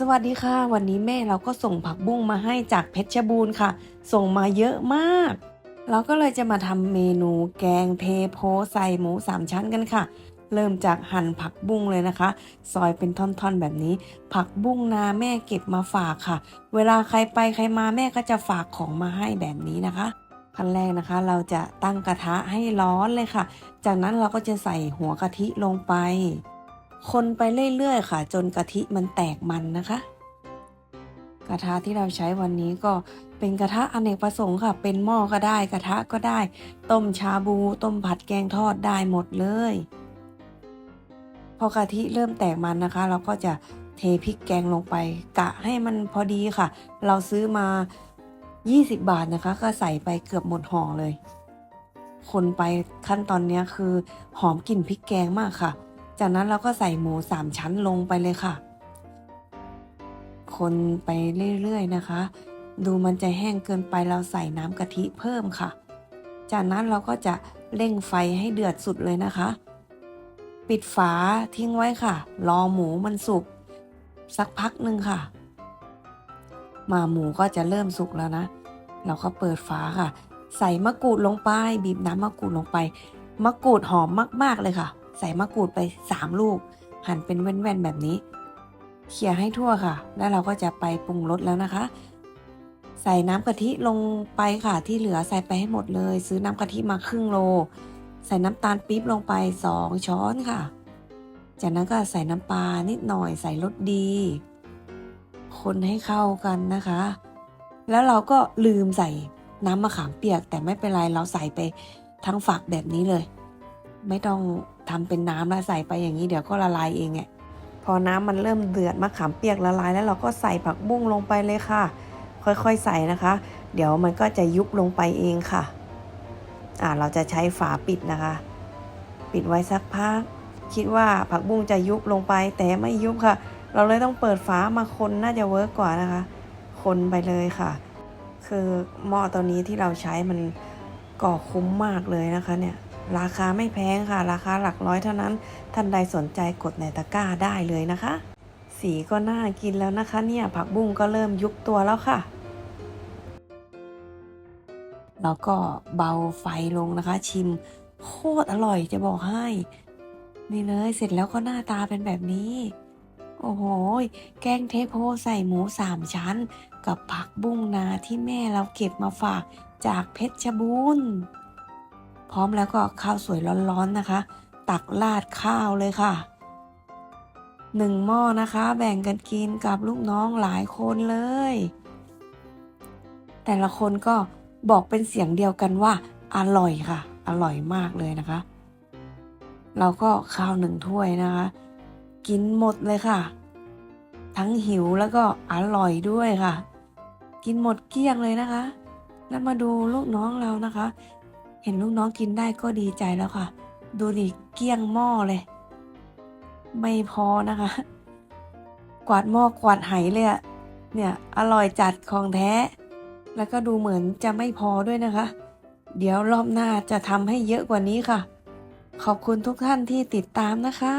สวัสดีค่ะ วันนี้แม่เราก็ส่งผักบุ้งมาให้จากเพชรบูรณ์ค่ะ ส่งมาเยอะมาก เราก็เลยจะมาทำเมนูแกงเทโพใส่หมูสามชั้นกันค่ะ เริ่มจากหั่นผักบุ้งเลยนะคะ ซอยเป็นท่อนๆแบบนี้ ผักบุ้งนาแม่เก็บมาฝากค่ะ เวลาใครไปใครมาแม่ก็จะฝากของมาให้แบบนี้นะคะขั้นแรกนะคะ เราจะตั้งกระทะให้ร้อนเลยค่ะ จากนั้นเราก็จะใส่หัวกะทิลงไป คนไปเรื่อยๆค่ะ จนกะทิมันแตกมันนะคะ กระทะที่เราใช้วันนี้ก็เป็นกระทะอเนกประสงค์ค่ะ เป็นหม้อก็ได้กระทะก็ได้ ต้มชาบู ต้มผัดแกงทอดได้หมดเลย พอกะทิเริ่มแตกมันนะคะ เราก็จะเทพริกแกงลงไป กะให้มันพอดีค่ะ เราซื้อมา 20 บาทนะคะ ก็ใส่ไปเกือบหมดห่อเลย คนไปขั้นตอนนี้คือหอมกลิ่นพริกแกงมากค่ะ จากนั้นเราก็ใส่หมูสามชั้นลงไปเลยค่ะ คนไปเรื่อยๆนะคะ ดูมันจะแห้งเกินไปเราใส่น้ำกะทิเพิ่มค่ะ จากนั้นเราก็จะเร่งไฟให้เดือดสุดเลยนะคะ ปิดฝาทิ้งไว้ค่ะ รอหมูมันสุกสักพักหนึ่งค่ะ มาหมูก็จะเริ่มสุกแล้วนะ เราก็เปิดฝาค่ะ ใส่มะกรูดลงไป บีบน้ำมะกรูดลงไป มะกรูดหอมมาก ๆ เลยค่ะ ใส่มะกรูดไป 3 ลูก หั่นเป็นแว่นๆแบบนี้ เขี่ยให้ทั่วค่ะ แล้วเราก็จะไปปรุงรสแล้วนะคะ ใส่น้ำกะทิลงไปค่ะที่เหลือใส่ไปให้หมดเลย ซื้อน้ำกะทิมาครึ่งโล ใส่น้ำตาลปี๊บลงไป 2 ช้อนค่ะ จากนั้นก็ใส่น้ำปลานิดหน่อยใส่รสดี คนให้เข้ากันนะคะ แล้วเราก็ลืมใส่น้ำมะขามเปียกแต่ไม่เป็นไรเราใส่ไปทั้งฝักแบบนี้เลย ไม่ต้องทำเป็นน้ำแล้วใส่ไปอย่างนี้เดี๋ยวก็ละลายเองไงพอน้ำมันเริ่มเดือดมะขามเปียกละลายแล้วเราก็ใส่ผักบุ้งลงไปเลยค่ะ ค่อยๆใส่นะคะ เดี๋ยวมันก็จะยุบลงไปเองค่ะอ่าเราจะใช้ฝาปิดนะคะ ปิดไว้สักพัก คิดว่าผักบุ้งจะยุบลงไปแต่ไม่ยุบค่ะ เราเลยต้องเปิดฝามาคนน่าจะเวิร์กกว่านะคะ คนไปเลยค่ะ คือหม้อตัวนี้ที่เราใช้มันก่อคุ้มมากเลยนะคะเนี่ย ราคาไม่แพงค่ะ ราคาหลักร้อยเท่านั้น ท่านใดสนใจกดในตะกร้าได้เลยนะคะ สีก็น่ากินแล้วนะคะ เนี่ยผักบุ้งก็เริ่มยุบตัวแล้วค่ะ แล้วก็เบาไฟลงนะคะ ชิมโคตรอร่อยจะบอกให้ นี่เลยเสร็จแล้วก็หน้าตาเป็นแบบนี้ โอ้โห แกงเทโพใส่หมูสามชั้น กับผักบุ้งนาที่แม่เราเก็บมาฝากจากเพชรบูรณ์ พร้อมแล้วก็ข้าวสวยร้อนๆนะคะ ตักราดข้าวเลยค่ะหนึ่งหม้อนะคะ แบ่งกันกินกับลูกน้องหลายคนเลย แต่ละคนก็บอกเป็นเสียงเดียวกันว่า อร่อยค่ะ อร่อยมากเลยนะคะ เราก็ข้าวหนึ่งถ้วยนะคะ กินหมดเลยค่ะ ทั้งหิวแล้วก็อร่อยด้วยค่ะ กินหมดเกลี้ยงเลยนะคะ แล้วมาดูลูกน้องเรานะคะ ห็นลูกน้องกินได้ก็ดีใจแล้วค่ะ ดูดิเกลี้ยงหม้อเลย ไม่พอนะคะ กวาดหม้อกวาดไหเลยอะเนี่ยอร่อยจัดของแท้ แล้วก็ดูเหมือนจะไม่พอด้วยนะคะ เดี๋ยวรอบหน้าจะทำให้เยอะกว่านี้ค่ะ ขอบคุณทุกท่านที่ติดตามนะคะ